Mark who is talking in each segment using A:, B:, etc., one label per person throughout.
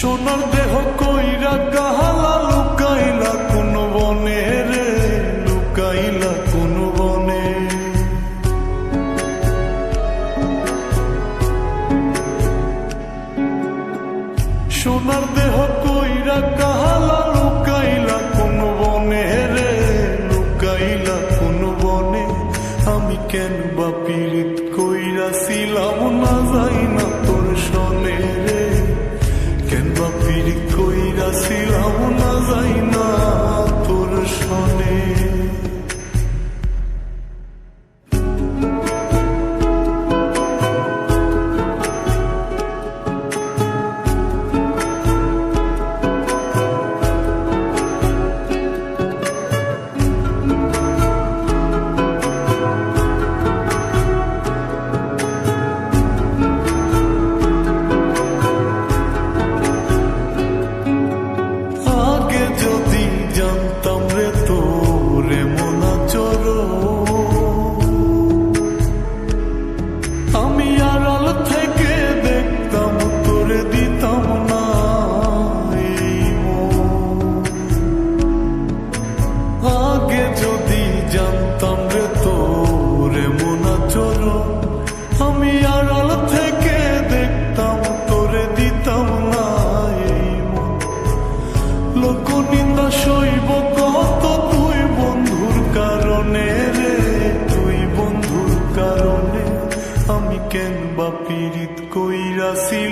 A: সোনার দেহ কইরা গাহালা লুকাইলা, কোন বনে রে লুকাইলা, কোন বনে। সোনার দেহ কইরা গাহালা লুকাইলা, কোন বনে রে লুকাইলা, কোন বনে। আমি কেন বা কইরা ছিলাম, না যাই না তোর সনে রে। কেন বা পীড়িত কইরা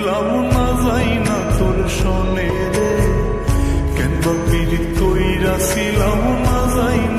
A: না যাই না তোর সনে রে। কেন বা পীড়িত তৈরা ছিলাম না যাই না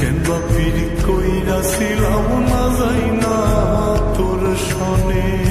A: কেন বা ফিরি কইরা ছিলাম না যাই না তোর সনে।